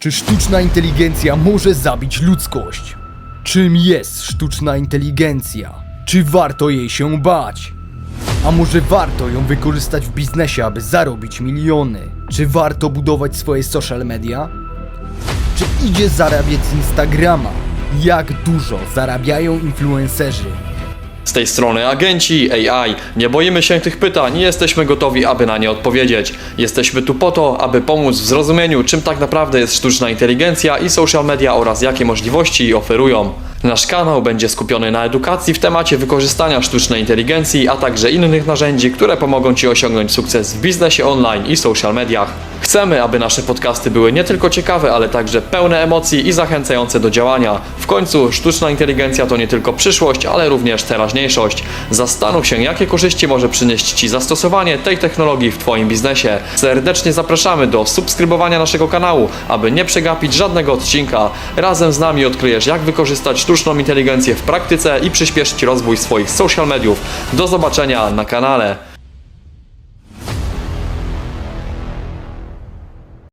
Czy sztuczna inteligencja może zabić ludzkość? Czym jest sztuczna inteligencja? Czy warto jej się bać? A może warto ją wykorzystać w biznesie, aby zarobić miliony? Czy warto budować swoje social media? Czy idzie zarabiać z Instagrama? Jak dużo zarabiają influencerzy? Z tej strony agenci AI. Nie boimy się tych pytań i jesteśmy gotowi, aby na nie odpowiedzieć. Jesteśmy tu po to, aby pomóc w zrozumieniu, czym tak naprawdę jest sztuczna inteligencja i social media oraz jakie możliwości oferują. Nasz kanał będzie skupiony na edukacji w temacie wykorzystania sztucznej inteligencji, a także innych narzędzi, które pomogą Ci osiągnąć sukces w biznesie online i social mediach. Chcemy, aby nasze podcasty były nie tylko ciekawe, ale także pełne emocji i zachęcające do działania. W końcu sztuczna inteligencja to nie tylko przyszłość, ale również teraźniejszość. Zastanów się, jakie korzyści może przynieść Ci zastosowanie tej technologii w Twoim biznesie. Serdecznie zapraszamy do subskrybowania naszego kanału, aby nie przegapić żadnego odcinka. Razem z nami odkryjesz, jak wykorzystać sztuczną inteligencję w praktyce i przyspieszyć rozwój swoich social mediów. Do zobaczenia na kanale.